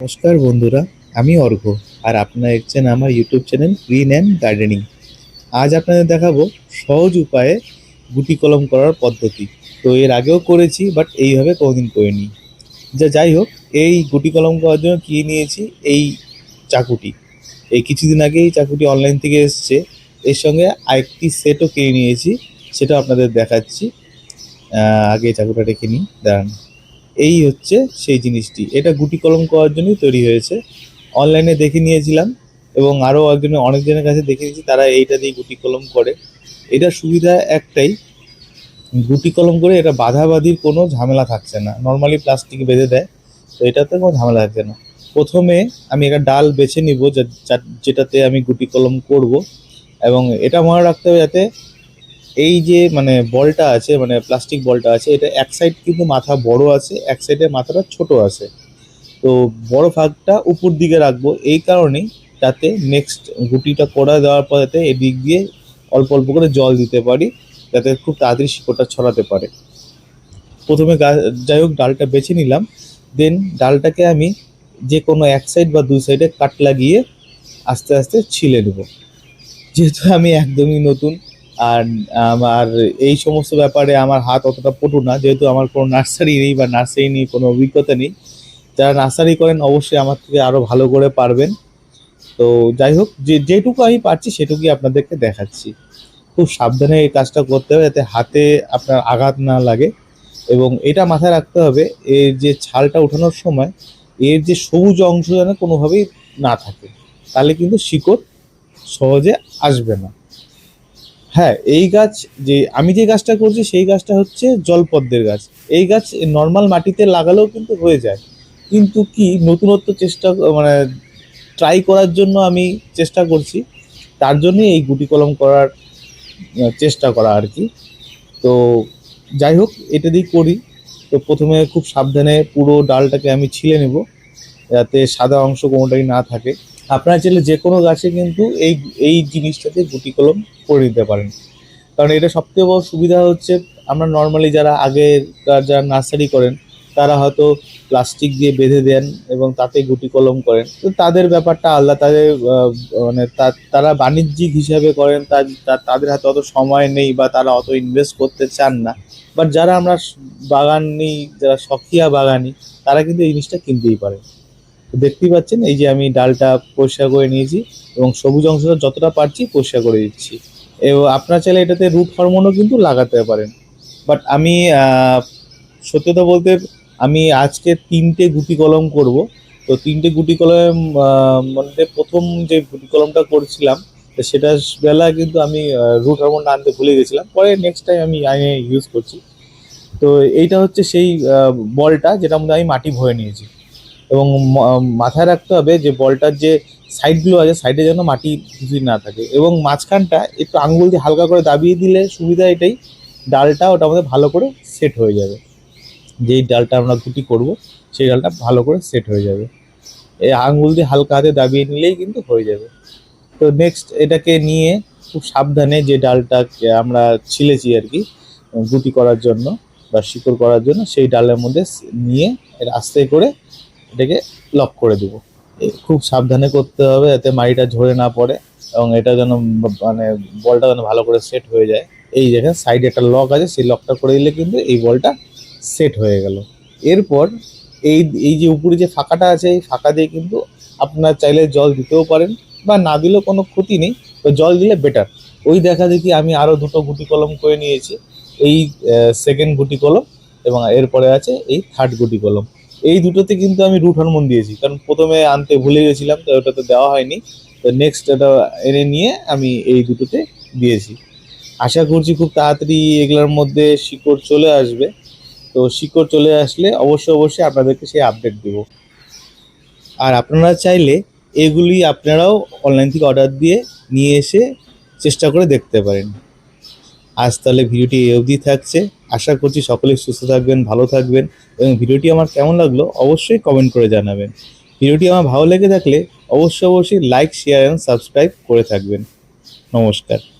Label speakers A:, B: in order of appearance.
A: নমস্কার বন্ধুরা, আমি অর্ঘ আর আপনারা দেখছেন আমার YouTube channel green and gardening আজ আপনাদের দেখাবো সহজ উপায়ে গুটি কলম করার পদ্ধতি। তো এর আগেও করেছি বাট এইভাবে কোনোদিন করিনি। যা যাই হোক, এই গুটি কলম করার জন্য কিনে নিয়েছি? এই চাকুটি। এই কিছুদিন আগে এই চাকুটি অনলাইন থেকে এসছে। এর সঙ্গে আরেকটি সেটও কিনে নিয়েছি সেটা আপনাদের দেখাচ্ছি। আগে চাকুটা রেখে নিই, দাঁড়ান। এই হচ্ছে সেই জিনিসটি। এটা গুটি কলম করার জন্যই তৈরি হয়েছে। অনলাইনে দেখে নিয়েছিলাম এবং আরও একজনের অনেকজনের কাছে দেখে নিয়েছি, তারা এইটা দিয়ে গুটি কলম করে। এটার সুবিধা একটাই, গুটি কলম করে এটা বাধাবাধির কোনো ঝামেলা থাকছে না। নর্মালি প্লাস্টিক বেঁধে দেয়, তো এটাতে কোনো ঝামেলা থাকছে না। প্রথমে আমি একটা ডাল বেছে নিব যেটাতে আমি গুটি কলম করব। এবং এটা মনে রাখতে হবে যাতে এই যে মানে বলটা আছে মানে প্লাস্টিক বলটা আছে, এটা এক সাইড কিন্তু মাথা বড় আছে, এক সাইডে মাথাটা ছোট আছে। তো বড় ভাগটা উপর দিকে রাখব, এই কারণেই যাতে নেক্সট গুটিটা করা দেওয়ার পর যাতে এদিক দিয়ে অল্প অল্প করে জল দিতে পারি, যাতে খুব তাড়াতাড়ি শিকড়টা ছড়াতে পারে। প্রথমে যাই হোক, ডালটা বেছে নিলাম দেন ডালটাকে আমি যে কোনো এক সাইড বা দুই সাইডে কাট লাগিয়ে আস্তে আস্তে ছিলে নেব। যেহেতু আমি একদমই নতুন আর আমার এই সমস্ত ব্যাপারে আমার হাত অতটা পটু না, যেহেতু আমার কোনো নার্সারি নেই বা নার্সারি নিয়ে কোনো অভিজ্ঞতা নেই। যারা নার্সারি করেন অবশ্যই আমার থেকে আরও ভালো করে পারবেন। তো যাই হোক, যে, যেটুকু আমি পারছি সেটুকুই আপনাদেরকে দেখাচ্ছি। খুব সাবধানে এই কাজটা করতে হবে যাতে হাতে আপনার আঘাত না লাগে। এবং এটা মাথায় রাখতে হবে, এর যে ছালটা ওঠানোর সময় এর যে সবুজ অংশ যেন কোনোভাবেই না থাকে, তাহলে কিন্তু শিকড় সহজে আসবে না। হ্যাঁ এই গাছ যে, আমি যে গাছটা করছি সেই গাছটা হচ্ছে জলপদ্মের গাছ। এই গাছ নর্মাল মাটিতে লাগালেও কিন্তু হয়ে যায়। কিন্তু কি নতুনত্ব চেষ্টা মানে ট্রাই করার জন্য আমি চেষ্টা করছি। তার জন্যই এই গুটি কলম করার চেষ্টা করা আর কি। তো যাই হোক, এটা দিয়ে করি। তো প্রথমে খুব সাবধানে পুরো ডালটাকে আমি ছিলে নেব, যাতে সাদা অংশ কোনোটাই না থাকে। আপনারা চাইলে যে কোনো গাছে কিন্তু এই এই জিনিসটাতে গুটি কলম করে নিতে পারেন। কারণ এটা সবথেকে বড় সুবিধা হচ্ছে, আমরা নর্মালি যারা আগেকার যারা নার্সারি করেন, তারা হয়তো প্লাস্টিক দিয়ে বেঁধে দেন এবং তাতে গুটি কলম করেন। তো তাদের ব্যাপারটা আলাদা, তাদের মানে তারা বাণিজ্যিক হিসাবে করেন তাদের হাতে অত সময় নেই বা তারা অত ইনভেস্ট করতে চান না। বাট যারা আমরা বাগানি, যারা শখিয়া বাগানি, তারা কিন্তু এই জিনিসটা কিনতেই পারে। দেখতেই পাচ্ছেন, এই যে আমি ডালটা পরিষ্কার করে নিয়েছি এবং সবুজ অংশটা যতটা পারছি পরিষ্কার করে দিচ্ছি। এবং আপনারা চাইলে এটাতে রুট হরমোনও কিন্তু লাগাতে পারেন। বাট আমি সত্যতা বলতে আমি আজকে তিনটে গুটি কলম করব। তো তিনটে গুটি কলম মধ্যে প্রথম যে গুটি কলমটা করছিলাম, তো সেটার বেলা কিন্তু আমি রুট হরমোনটা আনতে ভুলে গেছিলাম। পরে নেক্সট টাইম আমি আইনে ইউজ করছি। তো এইটা হচ্ছে সেই বলটা যেটার মধ্যে আমি মাটি ভরে নিয়েছি। এবং মাথায় রাখতে হবে যে বলটার যে সাইডগুলো আছে সাইডে যেন মাটি কিছুই না থাকে। এবং মাঝখানটা একটু আঙ্গুল দিয়ে হালকা করে দাবিয়ে দিলে সুবিধা এটাই, ডালটা ওটা আমাদের ভালো করে সেট হয়ে যাবে। যেই ডালটা আমরা গুটি করব, সেই ডালটা ভালো করে সেট হয়ে যাবে। এই আঙ্গুল দিয়ে হালকা হাতে দাবিয়ে নিলেই কিন্তু হয়ে যাবে। তো নেক্সট এটাকে নিয়ে খুব সাবধানে যে ডালটা আমরা ছিলেছি আর কি, গুটি করার জন্য বা শিকড় করার জন্য, সেই ডালের মধ্যে নিয়ে আস্তে করে এটাকে লক করে দেবো। খুব সাবধানে করতে হবে যাতে মাটিটা ঝরে না পড়ে এবং এটা যেন মানে বলটা যেন ভালো করে সেট হয়ে যায়। এই দেখেন সাইডে একটা লক আছে, সেই লকটা করে দিলে কিন্তু এই বলটা সেট হয়ে গেল। এরপর এই এই যে উপরে যে ফাঁকাটা আছে, এই ফাঁকা দিয়ে কিন্তু আপনার চাইলে জল দিতেও পারেন বা না দিলেও কোনো ক্ষতি নেই, তো জল দিলে বেটার ওই দেখা দেখি আমি আরও দুটো গুটি কলম করে নিয়েছি। এই সেকেন্ড গুটি কলম এবং এরপরে আছে এই থার্ড গুটি কলম। এই দুটোতে কিন্তু আমি রুট হরমোন দিয়েছি। কারণ প্রথমে আনতে ভুলে গেছিলাম, তো ওটাতে দেওয়া হয়নি। তো নেক্সট এটা এনে নিয়ে আমি এই দুটোতে দিয়েছি। আশা করছি খুব তাড়াতাড়ি এগুলোর মধ্যে শিকড় চলে আসবে। তো শিকড় চলে আসলে অবশ্যই অবশ্যই আপনাদেরকে সেই আপডেট দেবো। আর আপনারা চাইলে এগুলি আপনারাও অনলাইন থেকে অর্ডার দিয়ে নিয়ে এসে চেষ্টা করে দেখতে পারেন। আজ তাহলে ভিডিওটি এই অবধি থাকছে। আশা করছি সকলেই সুস্থ থাকবেন, ভালো থাকবেন এবং ভিডিওটি আমার কেমন লাগল অবশ্যই কমেন্ট করে জানাবেন। ভিডিওটি আমার ভালো লেগে থাকলে অবশ্যই অবশ্যই লাইক শেয়ার এবং সাবস্ক্রাইব করে থাকবেন। নমস্কার।